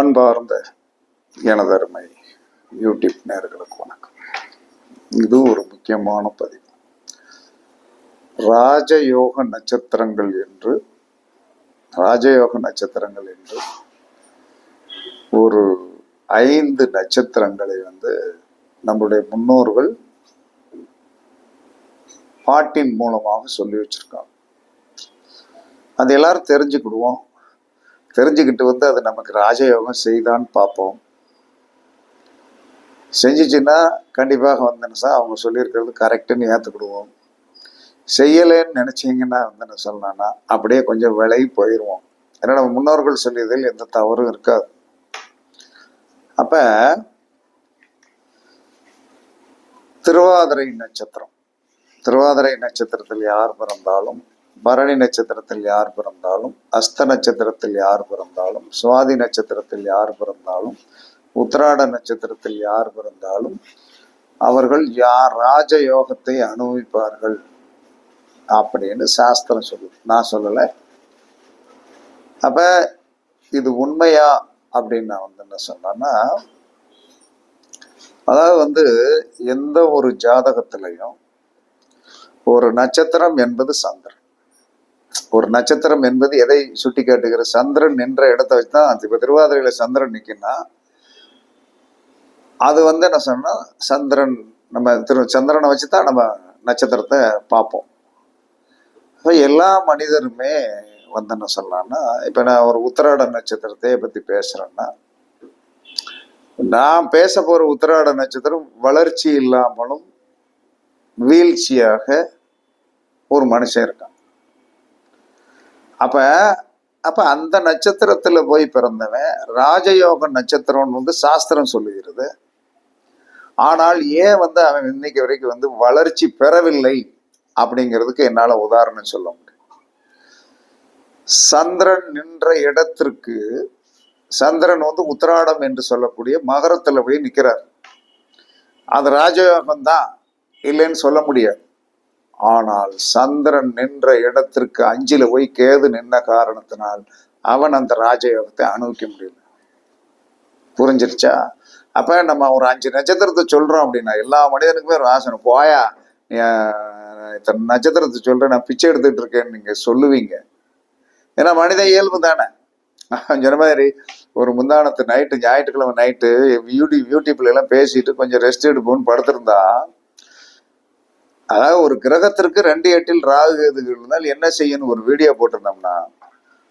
அன்பார்ந்த எனதருமை யூடியூப் நேர்களுக்கு வணக்கம். இது ஒரு முக்கியமான பதிவு. ராஜயோக நட்சத்திரங்கள் என்று ராஜயோக நட்சத்திரங்கள் என்று ஒரு ஐந்து நட்சத்திரங்களை வந்து நம்முடைய முன்னோர்கள் பாட்டின் மூலமாக சொல்லி வச்சிருக்காங்க. அது எல்லாரும் தெரிஞ்சுக்கிடுவோம். தெரிஞ்சுக்கிட்டு வந்து அது நமக்கு ராஜயோகம் செய்தான்னு பார்ப்போம். செஞ்சிச்சுன்னா கண்டிப்பாக வந்தேன்னு அவங்க சொல்லியிருக்கிறது கரெக்டுன்னு ஏற்றுக்கிடுவோம் செய்யலைன்னு நினச்சிங்கன்னா வந்து சொன்னான்னா அப்படியே கொஞ்சம் விலகி போயிடுவோம் ஏன்னா நம்ம முன்னோர்கள் சொல்லியதில் எந்த தவறும் இருக்காது. அப்போ திருவாதிரை நட்சத்திரம். திருவாதிரை நட்சத்திரத்தில் யார் பிறந்தாலும் பரணி நட்சத்திரத்தில் யார் பிறந்தாலும் அஸ்த நட்சத்திரத்தில் யார் பிறந்தாலும் சுவாதி நட்சத்திரத்தில் யார் பிறந்தாலும் உத்திராட நட்சத்திரத்தில் யார் பிறந்தாலும் அவர்கள் யார் ராஜ யோகத்தை அனுபவிப்பார்கள் அப்படின்னு சாஸ்திரம் சொல்லு நான் சொல்லலை. அப்ப இது உண்மையா அப்படின்னு நான் வந்து என்ன சொன்னேன்னா அதாவது வந்து எந்த ஒரு ஜாதகத்திலையும் ஒரு நட்சத்திரம் என்பது சந்திரன். ஒரு நட்சத்திரம் என்பது எதை சுட்டி காட்டுகிற சந்திரன் நின்ற இடத்த வச்சு தான் இப்போ திருவாதிரையில சந்திரன் நிற்குன்னா அது வந்து என்ன சொன்னா சந்திரன் நம்ம திரு சந்திரனை வச்சு தான் நம்ம நட்சத்திரத்தை பார்ப்போம். இப்போ எல்லா மனிதருமே வந்து என்ன சொல்லலாம்னா இப்போ நான் ஒரு உத்திராட நட்சத்திரத்தை பற்றி பேசுகிறேன்னா நான் பேச போகிற உத்திராட நட்சத்திரம் வளர்ச்சி இல்லாமலும் வீழ்ச்சியாக ஒரு மனுஷன் இருக்கான். அப்ப அப்ப அந்த நட்சத்திரத்துல போய் பிறந்தவன் ராஜயோக நட்சத்திரம்னு வந்து சாஸ்திரம் சொல்லுகிறது. ஆனால் ஏன் வந்து அவன் இன்னைக்கு வரைக்கும் வந்து வளர்ச்சி பெறவில்லை அப்படிங்கிறதுக்கு என்னால உதாரணம் சொல்ல முடியும். சந்திரன் நின்ற இடத்திற்கு சந்திரன் வந்து உத்திராடம் என்று சொல்லக்கூடிய மகரத்துல போய் நிற்கிறார் அது ராஜயோகம் தான் இல்லைன்னு சொல்ல முடியாது. ஆனால் சந்திரன் நின்ற இடத்திற்கு அஞ்சில போய் கேது நின்ன காரணத்தினால் அவன் அந்த ராஜயோகத்தை அனுபவிக்க முடியல. புரிஞ்சிருச்சா? அப்ப நம்ம ஒரு அஞ்சு நட்சத்திரத்தை சொல்றோம் அப்படின்னா எல்லா மனிதனுக்குமே ஒரு ஆசனை போயா இத்தனை நட்சத்திரத்தை சொல்றேன் நான் பிச்சை எடுத்துட்டு இருக்கேன்னு நீங்க சொல்லுவீங்க. ஏன்னா மனித இயல்பு தானே. சொன்ன மாதிரி ஒரு முந்தானத்து நைட்டு ஞாயிற்றுக்கிழமை நைட்டு யூடியூப் யூடியூப்ல எல்லாம் பேசிட்டு கொஞ்சம் ரெஸ்ட் எடுப்போம்னு படுத்திருந்தா அதாவது ஒரு கிரகத்திற்கு ரெண்டு எட்டில் ராகு கேதுகள் இருந்தால் என்ன செய்யணும்? ஒரு வீடியோ போட்டிருந்தோம்னா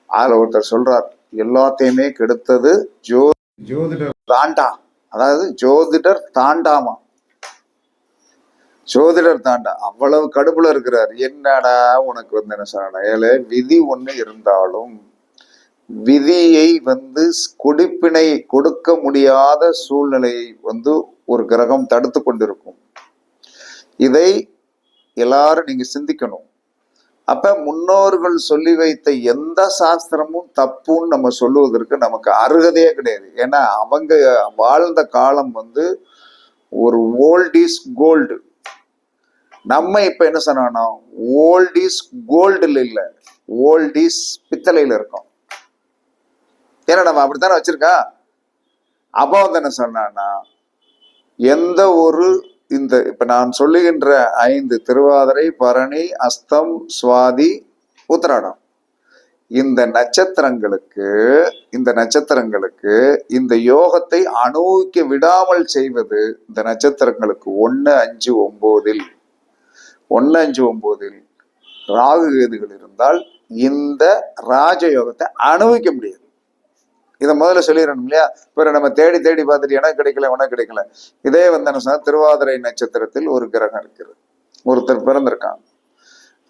அதுல ஒருத்தர் சொல்றார் எல்லாத்தையுமே கெடுத்தது ஜோ ஜோதிடர். தாண்டா. அதாவது ஜோதிடர் தாண்டாமா? ஜோதிடர் தாண்டா. அவ்வளவு கடுப்புல இருக்கிறார். என்னடா உனக்கு வந்து என்ன சொன்னா ஏலே விதி ஒண்ணு இருந்தாலும் விதியை வந்து கொடுப்பினை கொடுக்க முடியாத சூழ்நிலையை வந்து ஒரு கிரகம் தடுத்து கொண்டிருக்கும். இதை எல்லாரும் நீங்க சிந்திக்கணும். அப்ப முன்னோர்கள் சொல்லி வைத்த எந்த சாஸ்திரமும் தப்புன்னு நம்ம சொல்லுவதற்கு நமக்கு அருகதையே கிடையாது. ஏன்னா அவங்க வாழ்ந்த காலம் வந்து ஒரு ஓல்ட் இஸ் கோல்டு நம்ம இப்ப என்ன சொன்னோம்னா ஓல்ட் இஸ் கோல்டுல இல்ல ஓல்ட் இஸ் பித்தளையில இருக்கோம். ஏன்னா நம்ம அப்படித்தானே வச்சிருக்கா? அப்போ வந்து என்ன சொன்னான்னா எந்த ஒரு இந்த இப்ப நான் சொல்லுகின்ற ஐந்து திருவாதிரை பரணி அஸ்தம் சுவாதி உத்தராடம். இந்த நட்சத்திரங்களுக்கு இந்த நட்சத்திரங்களுக்கு இந்த யோகத்தை அனுபவிக்க விடாமல் செய்வது இந்த நட்சத்திரங்களுக்கு ஒன்று அஞ்சு ஒம்போதில். ஒன்று அஞ்சு ஒம்போதில் ராகு கேதுகள் இருந்தால் இந்த ராஜயோகத்தை அனுபவிக்க முடியாது. இதை முதல்ல சொல்லிடணும் இல்லையா? பிறகு நம்ம தேடி தேடி பார்த்துட்டு எனக்கு கிடைக்கல உனக்கு கிடைக்கல. இதே வந்து என்ன சொன்னா திருவாதிரை நட்சத்திரத்தில் ஒரு கிரகம் இருக்கிறது. ஒருத்தர் பிறந்திருக்காங்க.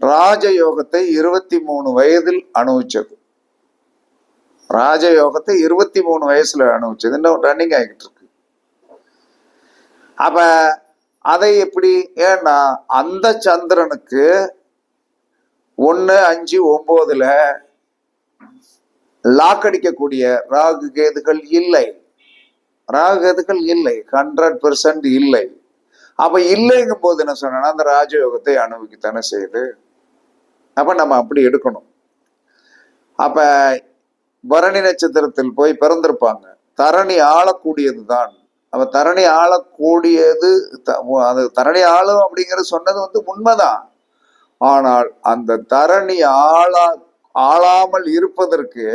ராஜயோகத்தை இருபத்தி மூணு வயதில் அனுபவிச்சது. ராஜயோகத்தை இருபத்தி மூணு வயசுல அனுபவிச்சது. இன்னும் ரன்னிங் ஆகிட்டு இருக்கு. அப்ப அதை எப்படி? ஏன்னா அந்த சந்திரனுக்கு ஒன்று அஞ்சு ஒன்பதுல லாக் அடிக்கக்கூடிய ராகு கேதுகள் இல்லை. ராகு கேதுகள் இல்லை. ஹண்ட்ரட் பெர்சன்ட் இல்லை. அப்ப இல்லைங்கும் போது என்ன சொன்னா அந்த ராஜயோகத்தை அனுபவிக்கத்தானே செய்யுது. அப்ப நம்ம அப்படி எடுக்கணும். அப்ப பரணி நட்சத்திரத்தில் போய் பிறந்திருப்பாங்க. தரணி ஆளக்கூடியது தான் அப்ப தரணி ஆளக்கூடியது அது தரணி ஆளும் அப்படிங்கிற சொன்னது வந்து உண்மைதான். ஆனால் அந்த தரணி ஆளா ஆளாமல் இருப்பதற்கு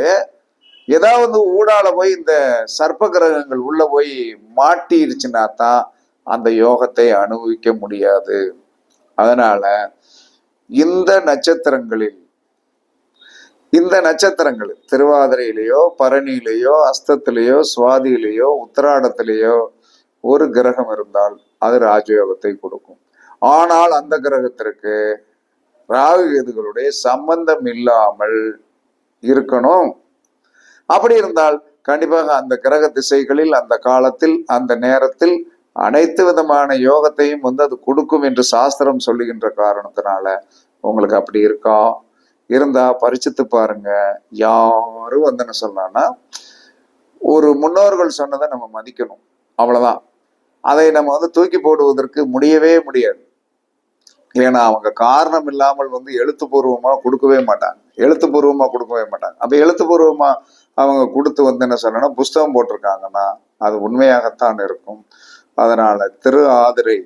ஏதாவது ஊடால போய் இந்த சர்ப்ப கிரகங்கள் உள்ள போய் மாட்டிருச்சுன்னா தான் அந்த யோகத்தை அனுபவிக்க முடியாது. அதனால இந்த நட்சத்திரங்களில் இந்த நட்சத்திரங்கள் திருவாதிரையிலேயோ பரணியிலேயோ அஸ்தத்திலேயோ சுவாதியிலேயோ உத்தராடத்திலேயோ ஒரு கிரகம் இருந்தால் அது ராஜயோகத்தை கொடுக்கும். ஆனால் அந்த கிரகத்திற்கு ராகு கேதுகளுடைய சம்பந்தம் இல்லாமல் இருக்கணும். அப்படி இருந்தால் கண்டிப்பாக அந்த கிரக திசைகளில் அந்த காலத்தில் அந்த நேரத்தில் அனைத்து விதமான யோகத்தையும் வந்து அது கொடுக்கும் என்று சாஸ்திரம் சொல்லுகின்ற காரணத்தினால உங்களுக்கு அப்படி இருக்கா? இருந்தா பரிச்சித்து பாருங்க. யாரும் வந்து என்ன சொல்லலாம்னா ஒரு முன்னோர்கள் சொன்னதை நம்ம மதிக்கணும். அவ்வளவுதான். அதை நம்ம வந்து தூக்கி போடுவதற்கு முடியவே முடியாது. ஏன்னா அவங்க காரணம் இல்லாமல் வந்து எழுத்துப்பூர்வமாக கொடுக்கவே மாட்டாங்க. எழுத்துப்பூர்வமாக கொடுக்கவே மாட்டாங்க. அப்போ எழுத்துப்பூர்வமாக அவங்க கொடுத்து வந்து என்ன சொல்லணும் புஸ்தகம் போட்டிருக்காங்கன்னா அது உண்மையாகத்தான் இருக்கும். அதனால திரு ஆதிரை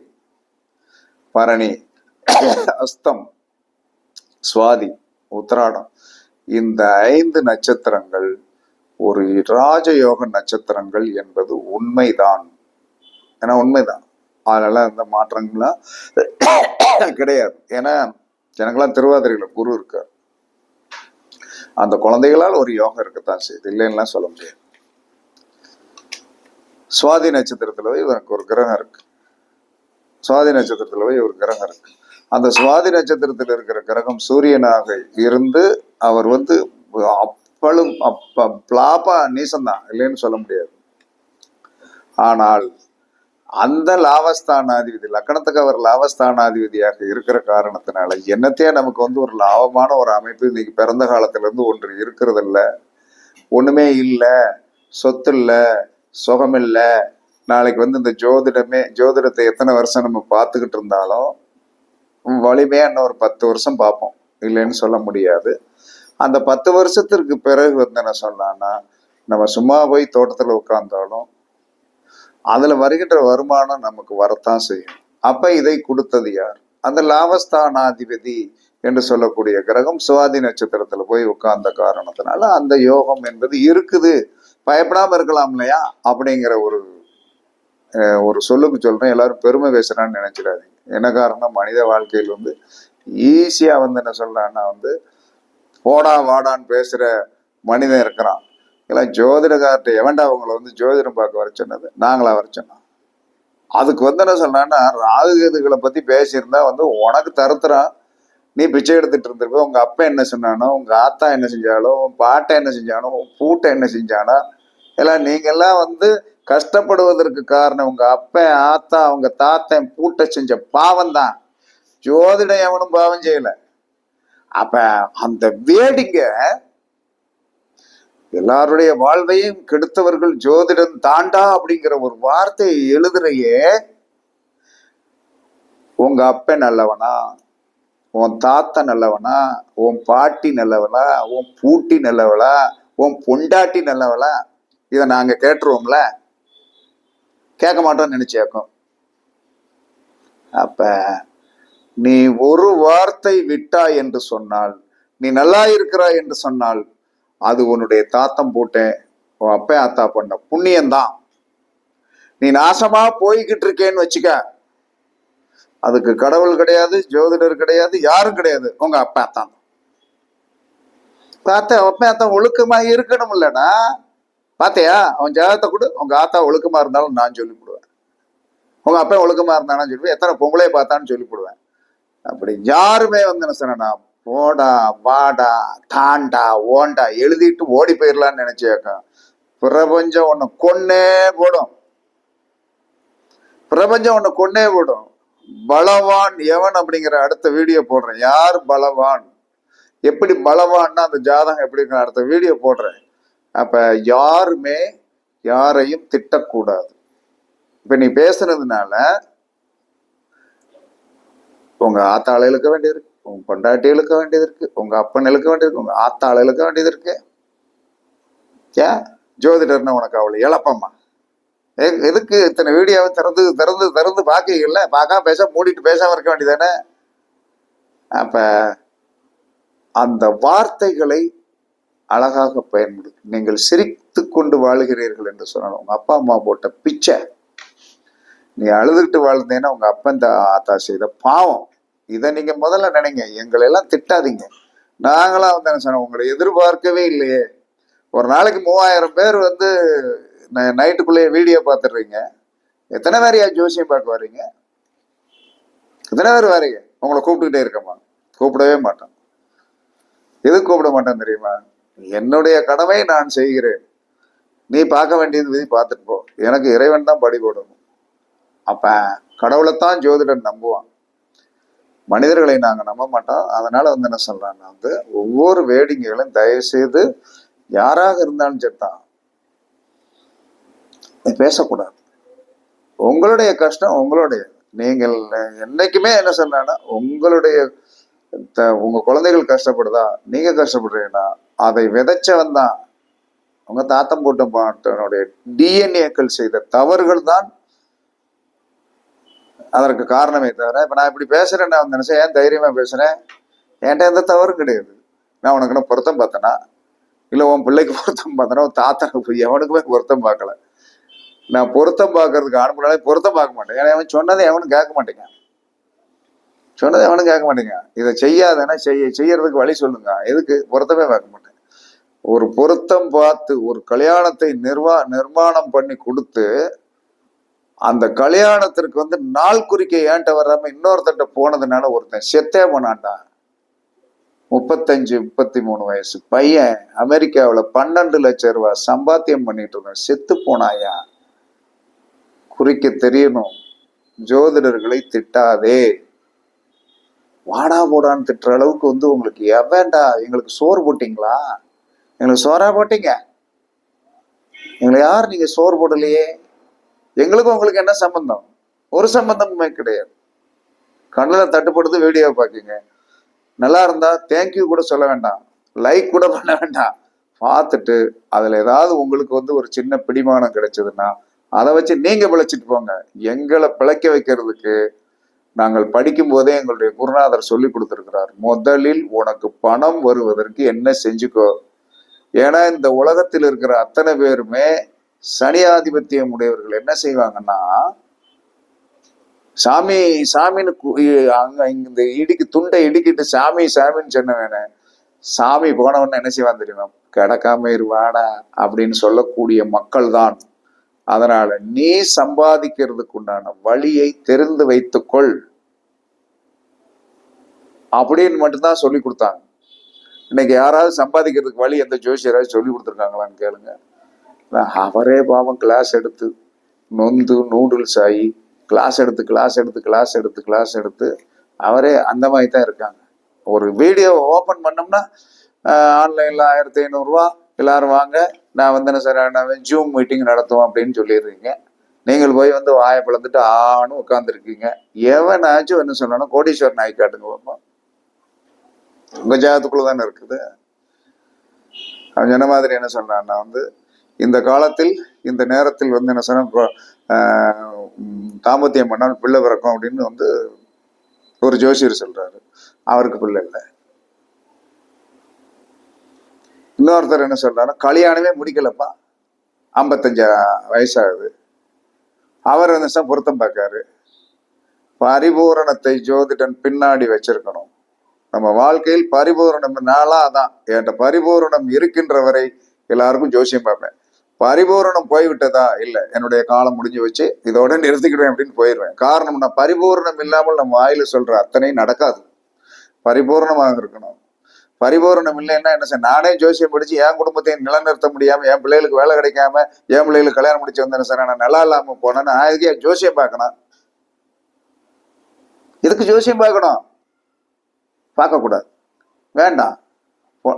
பரணி அஸ்தம் சுவாதி உத்திராடம் இந்த ஐந்து நட்சத்திரங்கள் ஒரு ராஜயோக நட்சத்திரங்கள் என்பது உண்மைதான். ஏன்னா உண்மைதான். அதனால அந்த மாற்றங்கள்லாம் கிடையாது. ஏன்னா எனக்கெல்லாம் திருவாதிரையில குரு இருக்கார். அந்த குழந்தைகளால் ஒரு யோகம் இருக்கத்தான் செய்யுது. இல்லைன்னா சொல்ல முடியாது. சுவாதி நட்சத்திரத்துல போய் இவருக்கு ஒரு கிரகம் இருக்கு. சுவாதி நட்சத்திரத்துல போய் ஒரு கிரகம் இருக்கு. அந்த சுவாதி நட்சத்திரத்தில் இருக்கிற கிரகம் சூரியனாக இருந்து அவர் வந்து அப்பளும் அப்ப பிளாப்பா நீசம்தான் இல்லைன்னு சொல்ல முடியாது. ஆனால் அந்த லாபஸ்தானாதிபதி லக்கணத்துக்கு அவர் லாபஸ்தானாதிபதியாக இருக்கிற காரணத்தினால என்னத்தையே நமக்கு வந்து ஒரு லாபமான ஒரு அமைப்பு இன்னைக்கு பிறந்த காலத்திலேருந்து ஒன்று இருக்கிறதில்ல. ஒன்றுமே இல்லை சொத்து இல்லை சுகம் இல்லை நாளைக்கு வந்து இந்த ஜோதிடமே ஜோதிடத்தை எத்தனை வருஷம் நம்ம பார்த்துக்கிட்டு இருந்தாலும் வலிமையாக இன்னும் ஒரு பத்து வருஷம் பார்ப்போம். இல்லைன்னு சொல்ல முடியாது. அந்த பத்து வருஷத்திற்கு பிறகு வந்து என்ன சொன்னான்னா நம்ம சும்மா போய் தோட்டத்தில் உட்காந்தாலும் அதில் வருகின்ற வருமானம் நமக்கு வரத்தான் செய்யும். அப்போ இதை கொடுத்தது யார்? அந்த லாபஸ்தானாதிபதி என்று சொல்லக்கூடிய கிரகம் சுவாதி நட்சத்திரத்தில் போய் உட்கார்ந்த காரணத்தினால அந்த யோகம் என்பது இருக்குது. பயப்படாமல் இருக்கலாம் இல்லையா? அப்படிங்கிற ஒரு ஒரு சொல்லுக்கு சொல்கிறேன் எல்லாரும் பெருமை பேசுகிறான்னு நினச்சிடாதீங்க. என்ன காரணம்? மனித வாழ்க்கையில் வந்து ஈஸியாக வந்து என்ன சொல்கிறான்னா வந்து போடா வாடான்னு பேசுகிற மனிதன் இருக்கிறான். எல்லாம் ஜோதிடக்கார்ட்ட எவன்டா அவங்கள வந்து ஜோதிடம் பார்க்க வர சொன்னது? நாங்களா வர சொன்னோம். அதுக்கு வந்து என்ன சொன்னான்னா ராகு கேதுகளை பத்தி பேசியிருந்தா வந்து உனக்கு தருத்துறான். நீ பிச்சை எடுத்துட்டு இருந்திருப்ப உங்க அப்பா என்ன சொன்னானோ உங்க ஆத்தா என்ன செஞ்சாலோ உன் பாட்டை என்ன செஞ்சானோ உன் பூட்டை என்ன செஞ்சானோ எல்லாம் நீங்கெல்லாம் வந்து கஷ்டப்படுவதற்கு காரணம் உங்க அப்பன் ஆத்தா அவங்க தாத்தன் பூட்டை செஞ்ச பாவம் தான் ஜோதிடம் எவனும் பாவம் செய்யல. அப்ப அந்த வேடிங்க எல்லாருடைய வாழ்வையும் கெடுத்தவர்கள் ஜோதிடம் தாண்டா அப்படிங்கிற ஒரு வார்த்தையை எழுதுறையே. உங்க அப்பன் நல்லவனா? உன் தாத்தா நல்லவனா? உன் பாட்டி நல்லவளா? உன் பூட்டி நல்லவளா? உன் பொண்டாட்டி நல்லவளா? இதை நாங்க கேட்டுருவோம்ல? கேட்க மாட்டோம்னு நினைச்சேக்கோம். அப்ப நீ ஒரு வார்த்தை விட்டா என்று சொன்னால் நீ நல்லா இருக்கிறாய் என்று சொன்னால் அது உன்னுடைய தாத்தம் போட்டேன். உன் அப்பா ஆத்தா பண்ண புண்ணியம்தான். நீ நாசமா போய்கிட்டு இருக்கேன்னு வச்சுக்க. அதுக்கு கடவுள் கிடையாது ஜோதிடர் கிடையாது யாரும் கிடையாது. உங்க அப்பா தான். பார்த்த அப்பா ஆத்தா ஒழுக்கமா இருக்கணும் இல்லடா பாத்தியா? அவன் ஜாதகத்தை கொடு. உங்க ஆத்தா ஒழுக்கமா இருந்தாலும் நான் சொல்லி போடுவேன் உங்க அப்பா ஒழுக்கமா இருந்தானா சொல்லுவேன் எத்தனை பொங்கலே பார்த்தான்னு சொல்லி போடுவேன் அப்படி யாருமே வந்து என்ன சொன்னா ஓடா வாடா தாண்டா ஓண்டா எழுதிட்டு ஓடி போயிடலான்னு நினைச்சேக்கா பிரபஞ்சம் ஒன்று கொன்னே போடும். பிரபஞ்சம் ஒன்னு கொன்னே போடும். பலவான் எவன் அப்படிங்கிற அடுத்த வீடியோ போடுறேன். யார் பலவான்? எப்படி பலவான்னா அந்த ஜாதகம் எப்படி இருக்கு அடுத்த வீடியோ போடுறேன். அப்ப யாருமே யாரையும் திட்டக்கூடாது. இப்ப நீ பேசுனதுனால உங்க ஆத்தாள இழுக்க வேண்டியிருக்கு. இருக்கு உங்க பொண்டாட்டி இழுக்க வேண்டியது இருக்கு. உங்க அப்பன் இழுக்க வேண்டியது இருக்கு. உங்க ஆத்தாள் இழுக்க வேண்டியது இருக்கு. ஏன் ஜோதிடர்னு உனக்கு அவ்வளோ இழப்பம்மா. எதுக்கு இத்தனை வீடியோவை திறந்து திறந்து திறந்து பார்க்கல பார்க்காம பேச மூடிட்டு பேசாம இருக்க வேண்டியதானே அப்ப அந்த வார்த்தைகளை அழகாக பயன்படுத்தி நீங்கள் சிரித்து கொண்டு வாழுகிறீர்கள் என்று சொன்னாலும் உங்க அப்பா அம்மா போட்ட பிச்சை. நீ அழுதுகிட்டு வாழ்ந்தேன்னா உங்க அப்பன் தா ஆத்தா செய்த பாவம். இதை நீங்க முதல்ல நினைங்க. எங்களை எல்லாம் திட்டாதீங்க. நாங்களாம் வந்து என்ன சொன்னோம்? உங்களை எதிர்பார்க்கவே இல்லையே. ஒரு நாளைக்கு மூவாயிரம் பேர் வந்து ந- நைட்டுக்குள்ளேயே வீடியோ பார்த்துடுறீங்க. எத்தனை பேரையா ஜோசியம் பார்க்க வர்றீங்க? எத்தனை பேர் வரீங்க உங்களை கூப்பிட்டுக்கிட்டே இருக்கமா? கூப்பிடவே மாட்டோம். எது கூப்பிட மாட்டேன் தெரியுமா? என்னுடைய கடமை நான் செய்கிறேன். நீ பார்க்க வேண்டியது விதி பார்த்துட்டு போ. எனக்கு இறைவன் தான் படி போடணும். அப்ப கடவுளைத்தான் ஜோதிடன் நம்புவான். மனிதர்களை நாங்க நம்ப மாட்டோம். அதனால வந்து என்ன சொல்றேன் வந்து ஒவ்வொரு வேடிக்கைகளும் தயவு செய்து யாராக இருந்தாலும் சரிதான். பேசக்கூடாது. உங்களுடைய கஷ்டம் உங்களுடைய. நீங்கள் என்னைக்குமே என்ன சொன்னா உங்களுடைய உங்க குழந்தைகள் கஷ்டப்படுதா நீங்க கஷ்டப்படுறீங்கன்னா அதை விதைச்சவன் தான். உங்க தாத்தம் போட்ட பாட்டனுடைய டிஎன்ஏக்கள் செய்த தவறுகள் தான் அதற்கு காரணமே தவிர இப்போ நான் இப்படி பேசுறேன் நான் நினைச்சேன் ஏன் தைரியமாக பேசுகிறேன் என்கிட்ட எந்த தவறும் கிடையாது. நான் உனக்குன்னு பொருத்தம் பார்த்தனா? இல்லை உன் பிள்ளைக்கு பொருத்தம் பார்த்தனா? உன் தாத்தாக்கு எவனுக்குமே பொருத்தம் பார்க்கல. நான் பொருத்தம் பார்க்கறதுக்கு அனுப்பினாலே பொருத்தம் பார்க்க மாட்டேன். ஏன்னா அவன் சொன்னதை எவனும் கேட்க மாட்டேங்க. சொன்னதை எவனும் கேட்க மாட்டேங்க. இதை செய்யாதேன்னா செய்ய செய்யறதுக்கு வழி சொல்லுங்க. எதுக்கு? பொருத்தமே பார்க்க மாட்டேன். ஒரு பொருத்தம் பார்த்து ஒரு கல்யாணத்தை நிர்வா நிர்மாணம் பண்ணி கொடுத்து அந்த கல்யாணத்திற்கு வந்து நாள் குறிக்க ஏன்ட்ட வராம இன்னொருத்தட்ட போனதுனால ஒருத்தன் செத்தே போனான்டா முப்பத்தஞ்சு முப்பத்தி மூணு வயசு பையன் அமெரிக்காவில் பன்னெண்டு லட்சம் ரூபாய் சம்பாத்தியம் பண்ணிட்டு இருந்தேன் செத்து போனாயா? குறிக்க தெரியணும். ஜோதிடர்களை திட்டாதே. வாடா போடான்னு திட்டுற அளவுக்கு வந்து உங்களுக்கு எவன்டா? எங்களுக்கு சோறு போட்டீங்களா? எங்களுக்கு சோறா போட்டீங்க? எங்களை யார் நீங்க சோறு போடலையே? எங்களுக்கும் உங்களுக்கு என்ன சம்பந்தம்? ஒரு சம்பந்தமுமே கிடையாது. கண்ணில் தட்டுப்படுத்து வீடியோ பார்க்குங்க. நல்லா இருந்தா தேங்க்யூ கூட சொல்ல வேண்டாம். லைக் கூட பண்ண வேண்டாம். பார்த்துட்டு அதில் ஏதாவது உங்களுக்கு வந்து ஒரு சின்ன பிடிமானம் கிடைச்சதுன்னா அதை வச்சு நீங்கள் பிழைச்சிட்டு போங்க. எங்களை பிழைக்க வைக்கிறதுக்கு நாங்கள் படிக்கும் போதே எங்களுடைய குருநாதர் சொல்லி கொடுத்துருக்கிறார். முதலில் உனக்கு பணம் வருவதற்கு என்ன செஞ்சுக்கோ? ஏன்னா இந்த உலகத்தில் இருக்கிற அத்தனை பேருமே சனியாதிபத்தியம் உடையவர்கள் என்ன செய்வாங்கன்னா சாமி சாமின்னு அங்க இந்த இடிக்கு துண்டை இடிக்கிட்டு சாமி சாமின்னு சொன்னவன சாமி போனவன என்ன செய்வான் தெரியுமா? கிடக்காம இருவாடா அப்படின்னு சொல்லக்கூடிய மக்கள் தான் அதனால நீ சம்பாதிக்கிறதுக்கு உண்டான வழியை தெரிந்து வைத்துக்கொள். அப்படின்னு மட்டும்தான் சொல்லி கொடுத்தாங்க. இன்னைக்கு யாராவது சம்பாதிக்கிறதுக்கு வழி எந்த ஜோசியராவது சொல்லி கொடுத்துருக்காங்களான்னு கேளுங்க. அவரே பாவம் கிளாஸ் எடுத்து நொந்து நூடுல்ஸ் ஆகி கிளாஸ் எடுத்து கிளாஸ் எடுத்து கிளாஸ் எடுத்து கிளாஸ் எடுத்து அவரே அந்த மாதிரி தான் இருக்காங்க. ஒரு வீடியோ ஓப்பன் பண்ணோம்னா ஆன்லைனில் ஆயிரத்தி ஐநூறுரூவா எல்லாரும் வாங்க நான் வந்து என்ன சார் நான் ஜூம் மீட்டிங் நடத்துவோம் அப்படின்னு சொல்லிடுறீங்க. நீங்கள் போய் வந்து வாயை பிளந்துட்டு ஆணும் உட்காந்துருக்கீங்க எவனாச்சும் என்ன சொல்லணும் கோடீஸ்வரன் ஆகி காட்டுங்க பார்ப்போம் உங்கள் ஜாதத்துக்குள்ளே தானே இருக்குது. அவன் சொன்ன மாதிரி என்ன சொன்னான்னா வந்து இந்த காலத்தில் இந்த நேரத்தில் வந்து என்ன சொன்னால் கொ- தாம்பத்தியம் பண்ணால் பிள்ளை பிறக்கும் அப்படின்னு வந்து ஒரு ஜோசியர் சொல்றாரு. அவருக்கு பிள்ளை இல்லை. இன்னொருத்தர் என்ன சொல்றாரு கல்யாணமே முடிக்கலப்பா. ஐம்பத்தஞ்சு வயசாகுது. அவர் வந்து பொருத்தம் பார்க்காரு. பரிபூரணத்தை ஜோதிடன் பின்னாடி வச்சிருக்கணும். நம்ம வாழ்க்கையில் பரிபூரணம் நாளா தான் என்கிட்ட பரிபூரணம் இருக்கின்ற வரை எல்லாருக்கும் ஜோசியம் பார்ப்பேன். பரிபூரணம் போய்விட்டதா இல்ல என்னுடைய காலம் முடிஞ்சு வச்சு இதோட நிறுத்திக்கிடுவேன் அப்படின்னு போயிடுவேன் காரணம் நான் பரிபூரணம் இல்லாமல் நம்ம வாயில சொல்ற அத்தனை நடக்காது பரிபூரணமாக இருக்கணும் பரிபூரணம் இல்லைன்னா என்ன சார் நானே ஜோசியம் படிச்சு என் குடும்பத்தை நிலைநிறுத்த முடியாம என் பிள்ளைகளுக்கு வேலை கிடைக்காம என் பிள்ளைகளுக்கு கல்யாணம் முடிச்சு வந்தேன் சார் நான் நல்லா இல்லாம போனேன்னு நான் எதுக்கு ஜோசியம் பார்க்கணும் இதுக்கு ஜோசியம் பார்க்கணும் பார்க்கக்கூடாது வேண்டாம்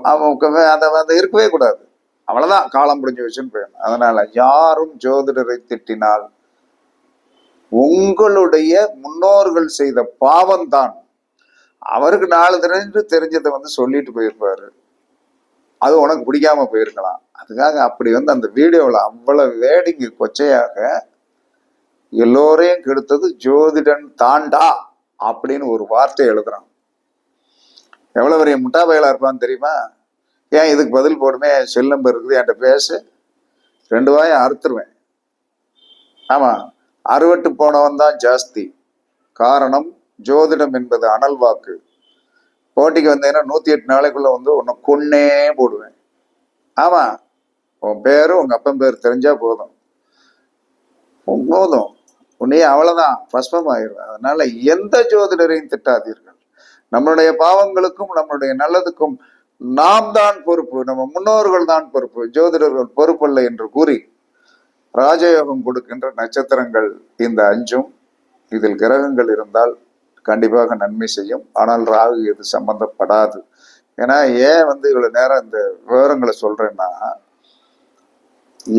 அவன் அந்த அந்த இருக்கவே கூடாது அவ்வளவுதான் காலம் முடிஞ்சு வச்சுன்னு போயிடணும். அதனால யாரும் ஜோதிடரை திட்டினால் உங்களுடைய முன்னோர்கள் செய்த பாவம் தான் அவருக்கு நாலு தெரிஞ்சு தெரிஞ்சதை வந்து சொல்லிட்டு போயிருப்பாரு. அது உனக்கு பிடிக்காம போயிருக்கலாம். அதுக்காக அப்படி வந்து அந்த வீடியோவில் அவ்வளவு வேடிக்கை கொச்சையாக எல்லோரையும் கெடுத்தது ஜோதிடன் தாண்டா அப்படின்னு ஒரு வார்த்தை எழுதுறான். எவ்வளவு பெரிய முட்டா பயலா இருப்பான்னு தெரியுமா? ஏன் இதுக்கு பதில் போடுமே? செல் நம்பர் இருக்குது என்கிட்ட பேசு. ரெண்டு வாயம் அறுத்துருவேன். ஆமாம் அறுவட்டு போனவன் தான் ஜாஸ்தி. காரணம் ஜோதிடம் என்பது அனல் வாக்கு. போட்டிக்கு வந்தீங்கன்னா நூத்தி எட்டு நாளைக்குள்ள வந்து உன்னை கொன்னே போடுவேன். ஆமா உன் பேரும் உங்க அப்பன் பேர் தெரிஞ்சா போதும். போதும். உன்னையே அவ்வளவுதான் பஸ்மம் ஆயிடுவேன் அதனால எந்த ஜோதிடரையும் திட்டாதீர்கள். நம்மளுடைய பாவங்களுக்கும் நம்மளுடைய நல்லதுக்கும் நாம் தான் பொறுப்பு நம்ம முன்னோர்கள் தான் பொறுப்பு ஜோதிடர்கள் பொறுப்பல்ல என்று கூறி ராஜயோகம் கொடுக்கின்ற நட்சத்திரங்கள் இந்த அஞ்சும். இதில் கிரகங்கள் இருந்தால் கண்டிப்பாக நன்மை செய்யும். ஆனால் ராகு இது சம்பந்தப்படாது. ஏன்னா ஏன் வந்து இவ்வளவு நேரம் இந்த விவரங்களை சொல்றேன்னா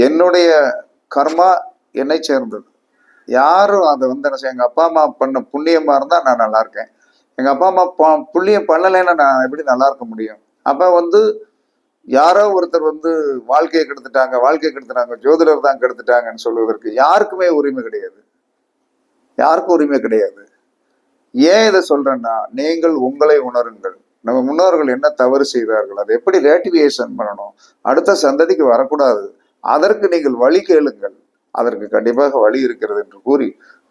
என்னுடைய கர்மா என்னை சேர்ந்தது. யாரும் அதை வந்து என்ன செய்ய எங்க அப்பா அம்மா பண்ண புண்ணியமா இருந்தா நான் நல்லா இருக்கேன். எங்க அப்பா அம்மா புண்ணியம் பண்ணலைன்னா நான் எப்படி நல்லா இருக்க முடியும்? அப்போ வந்து யாரோ ஒருத்தர் வந்து வாழ்க்கையை கெடுத்துட்டாங்க வாழ்க்கையை கெடுத்துட்டாங்க ஜோதிடர் தான் கெடுத்துட்டாங்கன்னு சொல்வதற்கு யாருக்குமே உரிமை கிடையாது. யாருக்கும் உரிமை கிடையாது. ஏன் இதை சொல்றேன்னா நீங்கள் உங்களை உணருங்கள். நம்ம முன்னோர்கள் என்ன தவறு செய்தார்கள்? அதை எப்படி ரேட்டிவியேஷன் பண்ணணும்? அடுத்த சந்ததிக்கு வரக்கூடாது. அதற்கு நீங்கள் வழி கேளுங்கள். அதற்கு கண்டிப்பாக வழி இருக்கிறது என்று கூறி